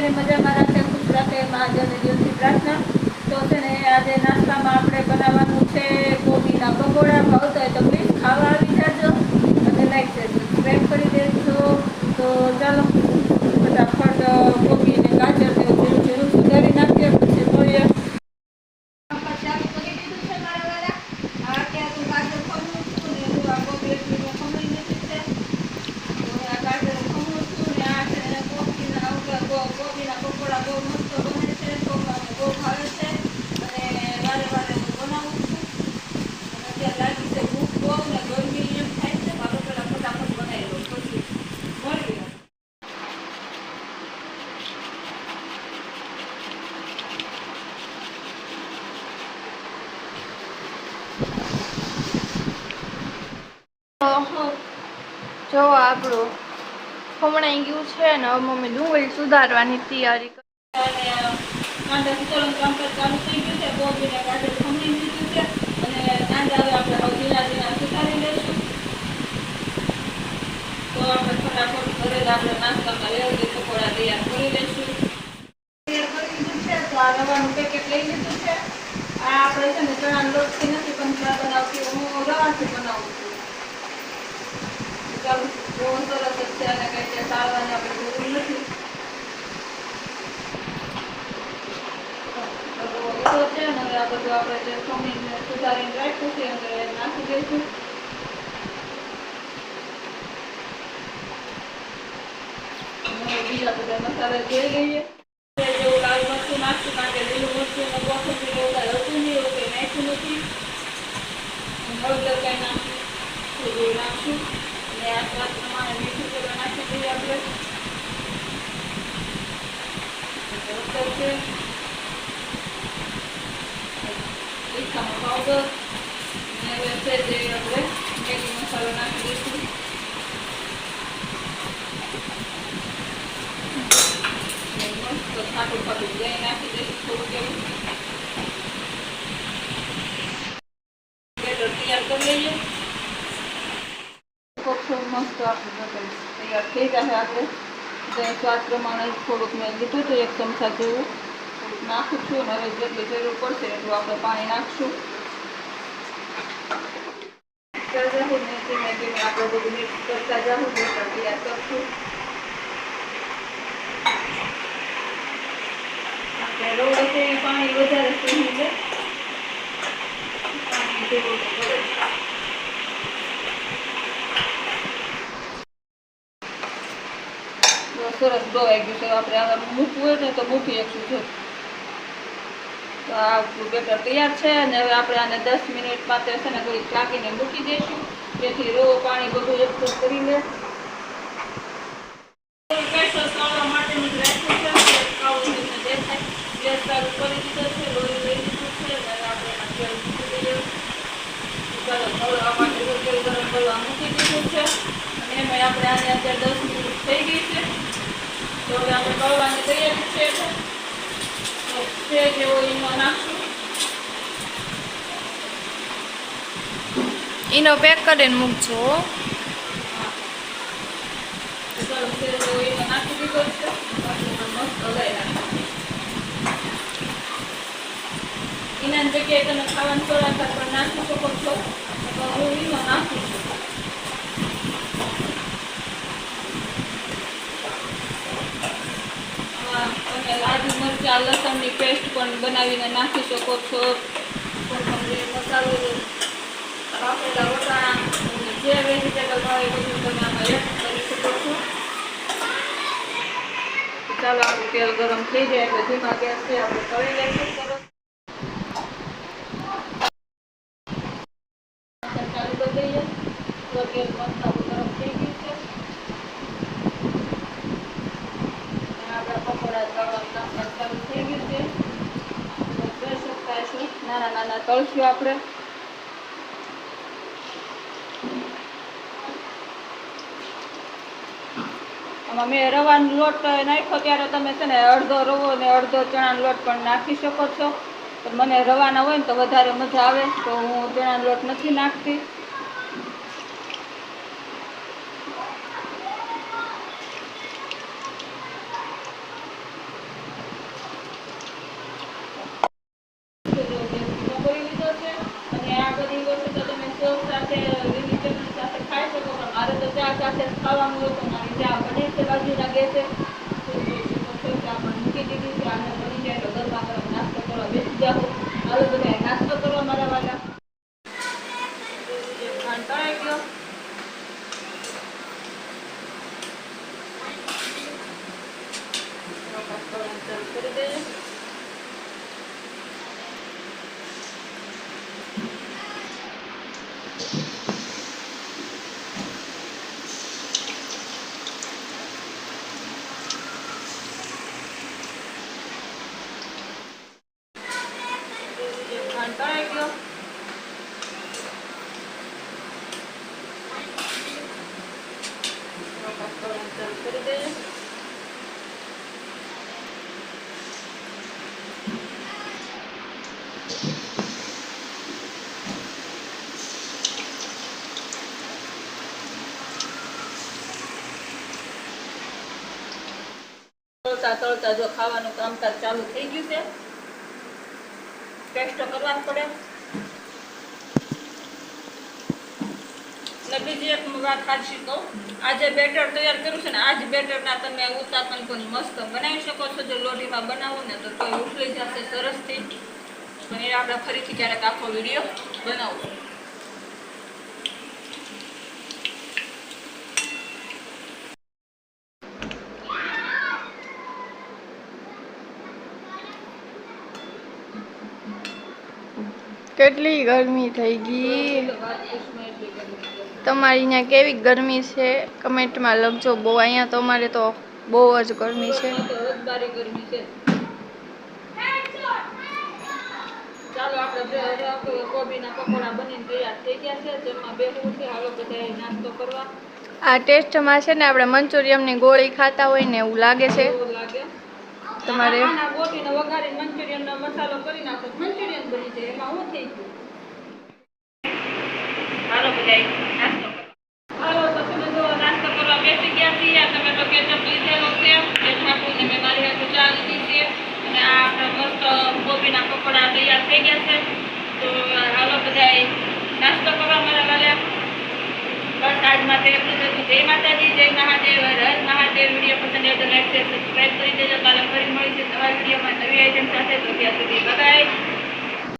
¿Qué જો આપણું ખમણાઈ ગયું છે ને હવે મમ્મી ડુંગળી સુધારવાની તૈયારી કરે. અને કાંદા સુધારવાનું કામકાજ ચાલુ થઈ ગયું છે કોબીને ગાજર ખમણી દીધું છે અને કાંદા હવે આપણે હવે ઝીણા ઝીણા સુધારી લઈશું તો આપણે ફટાફટ ઘરે જ આપણે નાસ્તામાં લેવડી પકોડા તૈયાર કરી લઈશું તૈયાર કરી દીધું છે તો આ રવાનું પેકેટ લઈ લીધું છે આ આપણે છે ને ચણાનો લોટથી નથી પણ ચા બનાવતી હું રવાથી બનાવું છું ચાલો બહુ સરસ જ છે અને કંઈ ત્યાં સારવાની આપણે જરૂર નથી હવે આ બધું આપણે જે ખમીને સુધારીને રાખ્યું છે અંદર નાખી દઈશું. બીજા બધા મસાલા જોઈ લઈએ. જેવું લાલ એવું કાંઈ એવું નાખ્યું નથી. હળદર કાંઈ નાખ્યું થોડું નાખશું. પ્રમાણે મીઠું નાખી દઈએ આપણે. હળદર છે તીખાનો પાવડર અને હવે છે જે આપણે મેગી મસાલો નાખી દઈશું અને મસ્ત ખાટું ખાટું દહીં નાખી દઈશું થોડુંક એવું બેટર તૈયાર કરી લઈએ ખૂબ મસ્ત આપણું થોડુંક મેં લીધું હતું એક ચમચા છું અને હવે જરૂર પડશે એટલું આપણે પાણી નાખશું કરતા જાઉં ધીમે ધીમે આપણે બધું મિક્સ કરતા જાઉં તૈયાર કરશું આપણે રોડ છે એ પાણી વધારે સરસ ડોવાઈ ગયું છે. આપણે આગળ મૂકવું હોય ને તો મૂકી શકશું, જો. તો આ બેટર તૈયાર છે અને હવે આપણે આને દસ મિનિટ માટે છે ને થોડીક ઢાંકીને મૂકી દઈશું. જેથી રો પાણી બધું એકઠું કરી લે કેસર તળવા માટેનું જ રાખ્યું છે કાળું થઈને દેખાય ગેસ ચાલુ કરી દીધો છે લોહી લઈ દીધું છે અને હવે આપણે એમાં તેલ મૂકી દઈએ ચાલો તળવા માટે તો તેલ ગરમ કરવા મૂકી દીધું છે અને એમાં આપણે આને અત્યારે દસ મિનિટ થઈ ગઈ છે તો હવે આપણે તળવાની તૈયારી છે તો છે જેવો ઈનો નાખશું? ઈનો પેક કરીને મૂકજો નાખી દીધો છે. મસ્ત નાખવાનું ઈનાની જગ્યાએ તમે ખાવાનું સોડા પણ નાખી શકો છો. હું ઈનો નાખું છું. લાડુ મરચાં લસણની પેસ્ટ પણ બનાવીને નાખી શકો છો. મસાલો બાફેલા વટાણા જે વેજીટેબલ હોય બધું તમે આમાં એડ કરી શકો છો. ચાલો આપણું તેલ ગરમ થઈ જાય એટલે ધીમા ગેસથી આપણે તળી લઈશું સરસ ચાલુ કરી દઈએ. તો તેલ મસ્ત ગરમ થઈ ગયું છે. આપણા પકોડા થઈ ગયું છે તો જોઈ શકતા છો નાના નાના તળશું આપણે. આમાં મેં રવાનો લોટ નાખ્યો ત્યારે તમે છે ને અડધો રવો ને અડધો ચણાનો લોટ પણ નાખી શકો છો. પણ મને રવાના હોય ને તો વધારે મજા આવે, તો હું ચણાનો લોટ નથી નાખતી. છે, ખાવાનું હતું મારી ત્યાં બને છે બાજુ લાગે છે. મૂકી દીધી છે, આને બની જાય તો ઘરમાં નાસ્તો કરવા બેસી જાઓ. હાલો બધા નાસ્તો ચોખાસ તળવાનું શરૂ કરી દઈએ તળતા તળતા જો ખાવાનું કામકાજ ચાલુ થઈ ગયું છે. ટેસ્ટ કરવા પડે. ને બીજી એક વાત સાચી કહું. આજે બેટર તૈયાર કર્યું છે ને, આજ બેટરના તમે ઉત્તાપન પણ મસ્ત બનાવી શકો છો. જો લોઢીમાં બનાવો ને તો કોઈ ઉકળી જશે સરસથી. પણ એ આપણે ફરીથી ક્યારેક આખો વીડિયો બનાવશું કેટલી ગરમી થઈ ગઈ. તમારી અહીંયા કેવી ગરમી છે? કમેન્ટમાં લખજો. બહુ અહીંયા તો અમારે તો બહુ જ ગરમી છે. તો રસબારી ગરમી છે ચાલો આપણે બે હવે આપણે કોબીના પકોડા બનીને તૈયાર થઈ ગયા છે. જેમાં બેસવું છે. હાલો બધાએ નાસ્તો કરવા. આ ટેસ્ટમાં છે ને આપણે મંચુરિયમની ગોળી ખાતા હોય ને એવું લાગે છે. તમારે? બની જાય એમાં હું થઈ ગયું? હાલો બધા નાસ્તો કરવા બેસી ગયા બસ આજ માટે એટલું જ જય માતાજી જય મહાદેવ. હર મહાદેવ. વીડિયો પસંદ આવે તો કરી દેજો. કાલે ફરી મળીશું નવા વિડીયોમાં નવી આઈટમ સાથે. તો ત્યાં સુધી બગાય